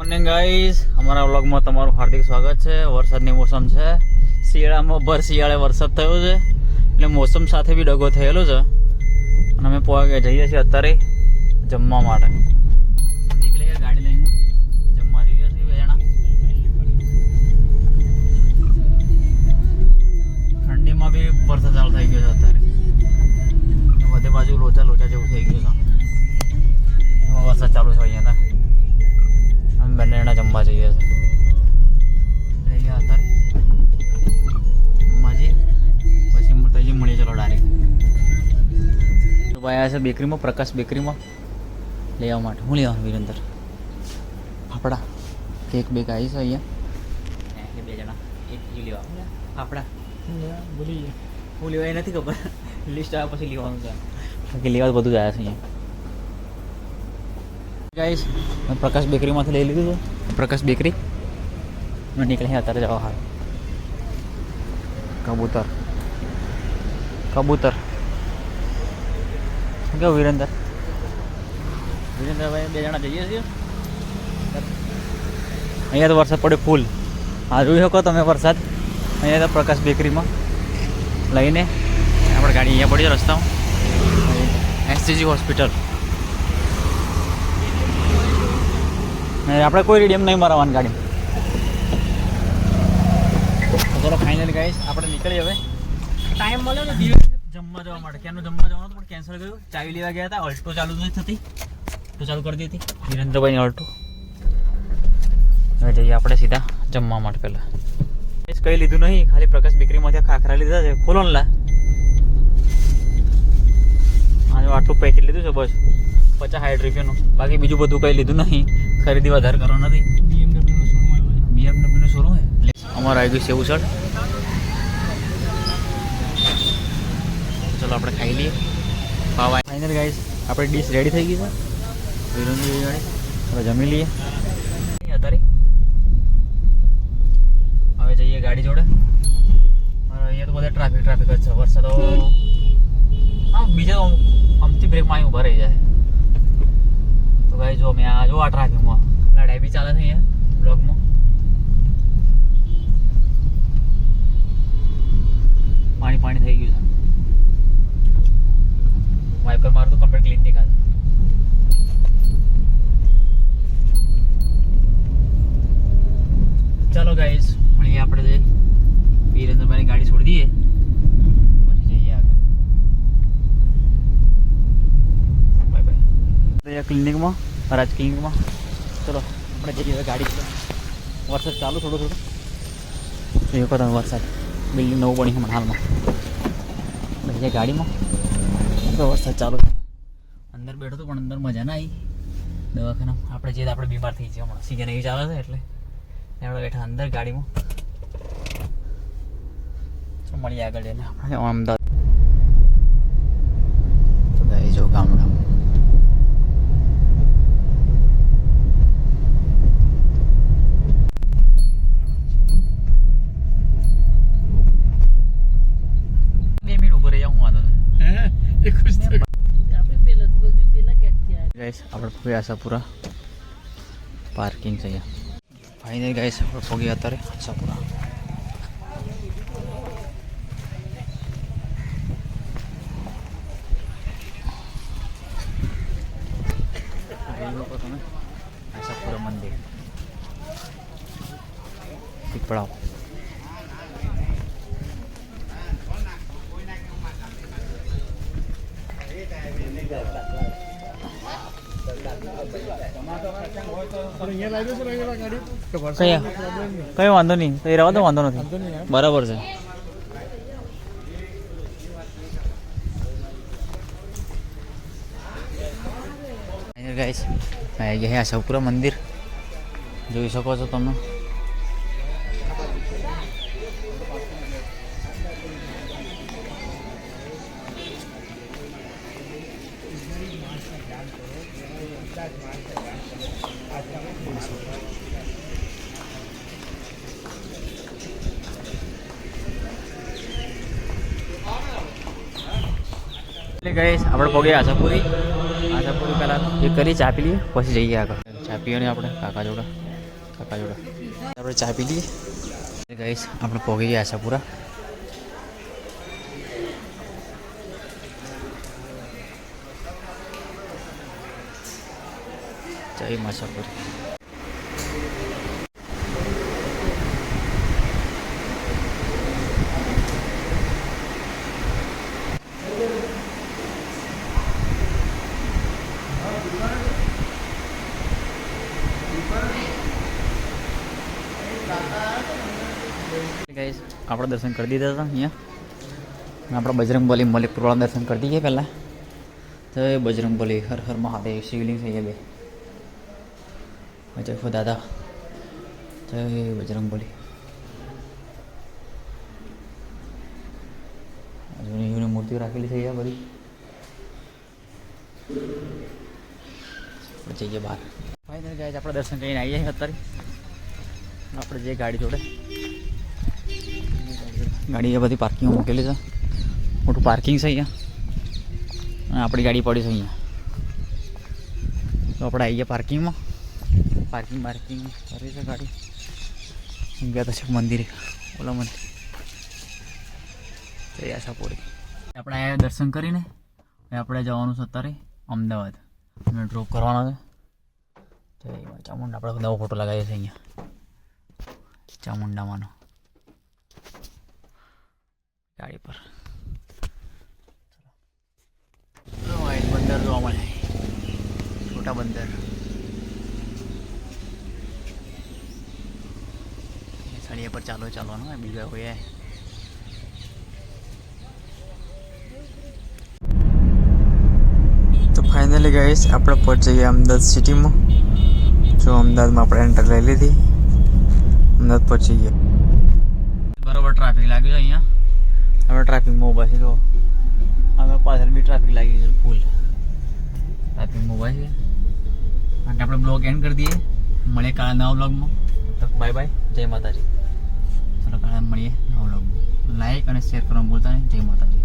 Morning guys અમારા વ્લોગમાં તમારું હાર્દિક સ્વાગત છે. વરસાદની મોસમ છે. શિયાળામાં ભર શિયાળે વરસાદ થયો છે. એટલે મોસમ સાથે બી ડગો થયેલો છે. અને અમે જઈએ છીએ અત્યારે જમવા માટે. નીકળી ગાડી લઈને. જમવા જઈએ છીએ બે જણા. ઠંડીમાં બી વરસાદ ચાલુ થઈ ગયો છે અત્યારે. બધે બાજુ લોચા લોચા જેવું થઈ ગયું છે. વરસાદ ચાલુ છે અહીંયા અમે બંને જણા જમવા જઈએ છીએ એટલે ગયા અત્યારે જમવા જઈએ પછી મોટાજી મળીએ ચલો ડાયરેક્ટ તો ભાઈ આ છે બેકરીમાં પ્રકાશ બેકરીમાં લેવા માટે. હું લેવાનું વિરેન્દર? ફાફડા. કેક બેક આવી છે અહીંયા. બે જણા. એક લેવા. ફાફડા. ભૂલી હું લેવાય નથી ખબર. લિસ્ટ આવ્યા પછી લેવાનું છે. બાકી લેવા બધું જ આવ્યા છે અહીંયા. ગાઈસ મેં પ્રકાશ બેકરીમાંથી લઈ લીધું હતું. પ્રકાશ બેકરી મેં નીકળી અત્યારે જવા હાલ કબૂતર કબૂતર શું કેવું વિરેન્દર વિરેન્દ્રભાઈ બે જણા જઈએ છીએ અહીંયા તો વરસાદ પડ્યો ફૂલ હા જોઈ શકો તમે વરસાદ અહીંયા તો પ્રકાશ બેકરીમાં લઈને આપણે ગાડી અહીંયા પડી છે રસ્તામાં એસસીજી હોસ્પિટલ ને આપણે કોઈ રીડિયમ નહીં મારવાની ગાડી. ચલો ફાઇનલ ગાઈસ આપણે નીકળી હવે. ટાઈમ મળ્યો ને દિવસ જમવા જવા માટે. ક્યાંનું જમવા જવાનું પણ કેન્સલ કર્યું. ચાવી લેવા ગયા હતા ઓલ્ટો ચાલુ નથી થતી. તો ચાલુ કરી દીધી. વિરેન્દ્રભાઈની ઓલ્ટો હવે જઈએ આપણે સીધા જમવા માટે પહેલાં. કંઈ લીધું નહીં ખાલી પ્રકાશ બેકરીમાંથી ખાખરા લીધા છે. ખોલો ને લા. આટલું પેકેટ લીધું છે બસ. પચાસ સાઠ રૂપિયાનું બાકી બીજું બધું કંઈ લીધું નહીં. ખરીદી વધારે કરો નથી? બીએમડબ્લ્યુ શોરૂમ હે અમારે આવી ગયું છે એવું સર ચલો આપણે ખાઈ લઈએ. ભાવ ફાઇનલ ગાઈસ આપણી ડીશ રેડી થઈ ગઈ છે. વિરુંજી બિરયાણી હવે જમી લઈએ. અત્યારે. હવે જઈએ ગાડી જોડે. અહીંયા તો બધા ટ્રાફિક ટ્રાફિક જ છે. વરસાદ હા, બીજા અમથી બ્રેકમાં અહીં ઊભા રહી જાય. ભાઈ, જો મેં આ જોવા ટ્રાફિકમાં લડાઈ બી ચાલે છે અહીંયા બ્લોગમાં પાણી પાણી થઈ ગયું છે. વાઇપર મારું તો કમ્પ્લીટ ક્લીન દેખાશે ચાલો ગાઈસ અહીંયા આપણે વિરેન્દ્રભાઈની ગાડી છોડી દઈએ. ક્લિનિકમાં રાજ કિંગમાં ચલો, આપણે જઈએ હવે ગાડી. વરસાદ ચાલુ થોડો થોડો. કહો તમે વરસાદ. બિલ્ડિંગ નવું બની હમણાં હાલમાં. જઈએ ગાડીમાં. તો વરસાદ ચાલુ અંદર બેઠો તો પણ અંદર મજા ના આવી. દવાખાના. આપણે જે આપણે બીમાર થઈ છીએ હમણાં. સિઝન એવી ચાલે છે એટલે. આપણે બેઠા અંદર ગાડીમાં. મળીએ આગળ જઈને. આપણે અમદાવાદ તો ગાઈ જો ગામડામાં બે મિનિટ ઉપર રહી હું વાંધો નહીં હે એ ખુશ થઈ આપણે પેલા બધું પેલા ગેટથી આવ્યા ગાઈસ આપણે પહોંચી આશાપુરા પાર્કિંગ છે અહીંયા ફાઇનલ ગાઈસ આપણે પહોંચી અત્યારે આશાપુરા જોઈ શકો તમે આશાપુરા મંદિર પીપળાવ અહીંયા કઈ વાંધો નહીં. તો એ રહેવા તો વાંધો નથી. બરાબર છે. ગાઈસ આવી ગયા આશાપુરા મંદિર. જોઈ શકો છો તમે. એટલે ગઈશ આપણે પગે આશાપુરી. આશાપુરી પહેલાં એ કરી ચા પી લઈએ, પછી જઈએ આગળ. ચા પીવાની આપણે, કાકા જોડે. કાકા જોડે. આપણે ચા પી લઈએ. ગઈશ આપણે પહોંચી ગયા આશાપુરા. જય માશાપુરી ગાઈસ આપણે દર્શન કરી દીધા હતા અહીંયા. આપણે બજરંગબલી મલિકપુરવાળા દર્શન કરી દઈએ પહેલાં. તો એ બજરંગબલી હર હર મહાદેવ, શિવલિંગ થઈ ગયા બે. જય દાદા. જય બજરંગબલી. જૂની જૂની મૂર્તિઓ રાખેલી છે અહીંયા બધી. જઈએ બહાર. ફાઈનલ ગાઈસ આપણે દર્શન કરીને આવીએ અત્યારે. આપણે જે ગાડી જોડે. ગાડી એ બધી પાર્કિંગમાં મૂકેલી છે. મોટું પાર્કિંગ છે અહીંયા. અને આપણી ગાડી પડી છે અહીંયા. તો આપણે આવી ગયા પાર્કિંગમાં પાર્કિંગ પાર્કિંગ કરી છે ગાડી. ગયા તો છે મંદિરે. ઓલા મંદિર. જય આશાપુરી આપણે અહીંયા દર્શન કરીને આપણે જવાનું છે અત્યારે અમદાવાદ. અને ડ્રોપ કરવાનો છે. ચામુંડા, આપણે નવો ફોટો લગાવીએ છીએ અહીંયા. ચામુંડામાંનો. ગાડી પર ચલો વાઈટ બંદર જોવા મળે છોટા બંદર સળિયા પર ચાલો ચાલવાનું હોય બીજા કોઈ તો ફાઇનલી ગાઈસ આપણે પહોંચી ગયા અમદાવાદ સિટીમાં જો અમદાવાદમાં આપણે એન્ટર લઈ લીધી અમદાવાદ પહોંચી ગયા બરોબર ટ્રાફિક લાગ્યું છે અહીંયા આપણે ટ્રાફિકમાં ઊભા છે તો હવે પાછળ બી ટ્રાફિક લાગી છે ફૂલ ટ્રાફિકમાં ઊભા છે અને આપણે બ્લોગ એન્ડ કરી દઈએ. મળીએ કાલે નવા બ્લોગમાં તો બાય બાય જય માતાજી. ચલો કાલે મળીએ નવા બ્લોગમાં લાઈક અને શેર કરવાનું ભૂલતા નહીં. જય માતાજી.